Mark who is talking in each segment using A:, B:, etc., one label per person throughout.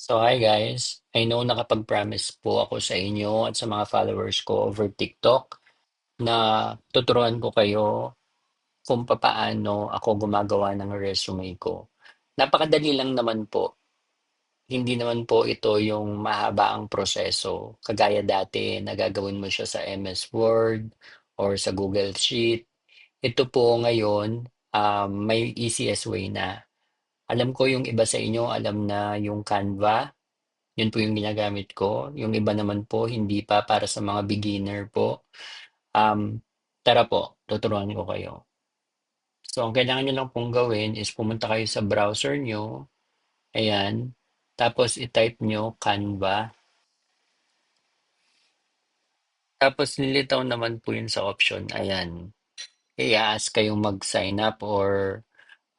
A: So hi guys, I know nakapag-promise po ako sa inyo at sa mga followers ko over TikTok na tuturuan ko kayo kung papaano ako gumagawa ng resume ko. Napakadali lang naman po. Hindi naman po ito yung mahaba ang proseso. Kagaya dati, nagagawin mo siya sa MS Word or sa Google Sheet. Ito po ngayon, um, may easiest way na. Alam ko yung iba sa inyo, alam na yung Canva. Yun po yung ginagamit ko. Yung iba naman po, hindi pa para sa mga beginner po. Um, tara po, tuturuan ko kayo. So, ang kailangan nyo lang pong gawin is pumunta kayo sa browser nyo. Ayan. Tapos, i-type nyo Canva. Tapos, nilitaw naman po yun sa option. Ayan. I-ask kayong mag-sign up or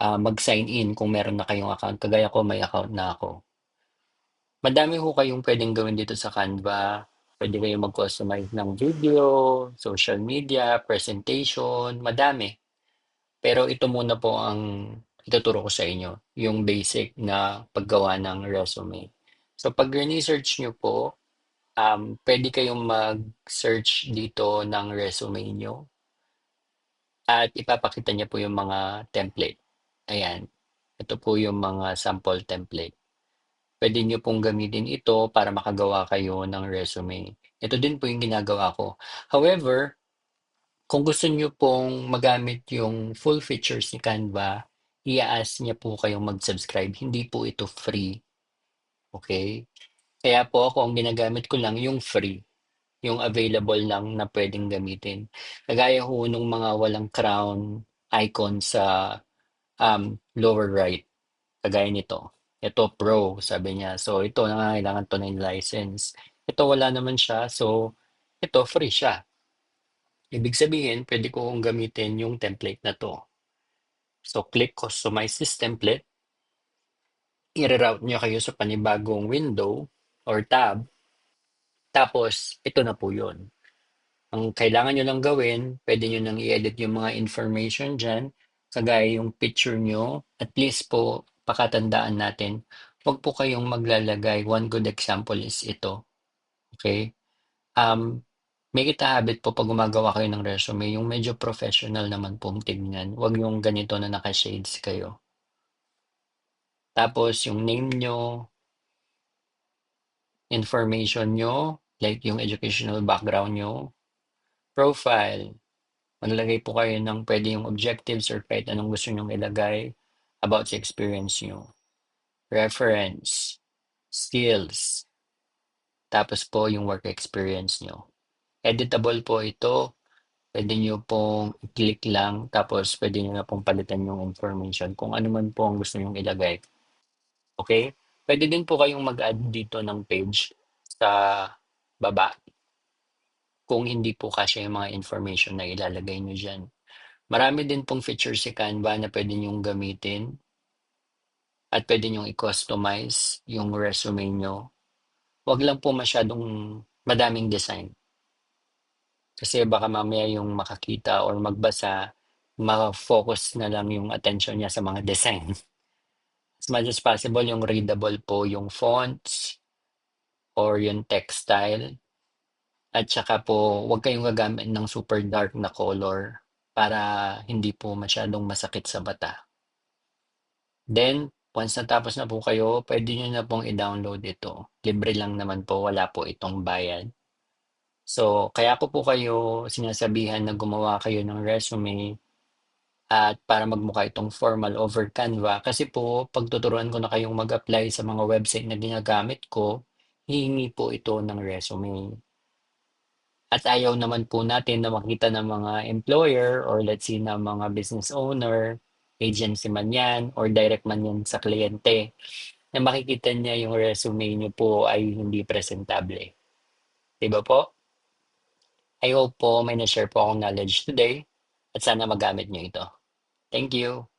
A: ah, mag-sign in kung meron na kayong account. Kagaya ko, may account na ako. Madami ho kayong pwedeng gawin dito sa Canva. Pwede kayong mag-customize ng video, social media, presentation, madami. Pero ito muna po ang ituturo ko sa inyo, yung basic na paggawa ng resume. So pag research nyo po, um, pwede kayong mag-search dito ng resume nyo at ipapakita niya po yung mga template. Ayan. Ito po yung mga sample template. Pwede nyo pong gamitin ito para makagawa kayo ng resume. Ito din po yung ginagawa ko. However, kung gusto nyo pong magamit yung full features ni Canva, i-ask niya po kayong mag-subscribe. Hindi po ito free. Okay? Kaya po ako, ang ginagamit ko lang yung free. Yung available lang na pwedeng gamitin. Kagaya ho nung mga walang crown icon sa um, lower right. Kagaya nito. Ito pro, sabi niya. So ito nangangailangan to ng license. Ito wala naman siya. So ito free siya. Ibig sabihin, pwede ko kong gamitin yung template na to. So click customize this template. I-route niya kayo sa panibagong window or tab. Tapos ito na po yun. Ang kailangan nyo lang gawin, pwede nyo nang i-edit yung mga information dyan, kagaya yung picture nyo. At least po, pakatandaan natin, huwag po kayong maglalagay. One good example is ito. Okay? Um, may kita habit po pag gumagawa kayo ng resume, yung medyo professional naman pong tignan. Huwag yung ganito na naka-shades kayo. Tapos yung name nyo, information nyo, like yung educational background nyo, profile, Maglagay po kayo ng pwede yung objectives or kahit anong gusto nyong ilagay about sa experience nyo. Reference, skills, tapos po yung work experience nyo. Editable po ito. Pwede nyo pong i-click lang tapos pwede nyo na pong palitan yung information kung ano man po ang gusto nyong ilagay. Okay? Pwede din po kayong mag-add dito ng page sa baba kung hindi po kasya yung mga information na ilalagay nyo dyan. Marami din pong features si Canva na pwede nyong gamitin at pwede nyong i-customize yung resume nyo. Huwag lang po masyadong madaming design. Kasi baka mamaya yung makakita or magbasa, ma-focus na lang yung attention niya sa mga design. As much as possible, yung readable po yung fonts or yung text style. At saka po, huwag kayong gagamit ng super dark na color para hindi po masyadong masakit sa bata. Then, once natapos na po kayo, pwede nyo na pong i-download ito. Libre lang naman po, wala po itong bayad. So, kaya ko po kayo sinasabihan na gumawa kayo ng resume at para magmukha itong formal over Canva. Kasi po, pagtuturuan ko na kayong mag-apply sa mga website na ginagamit ko, hihingi po ito ng resume. At ayaw naman po natin na makita ng mga employer or let's say na mga business owner, agency man yan, or direct man yan sa kliyente, na makikita niya yung resume niyo po ay hindi presentable. Diba po? I hope po may na-share po akong knowledge today at sana magamit niyo ito. Thank you.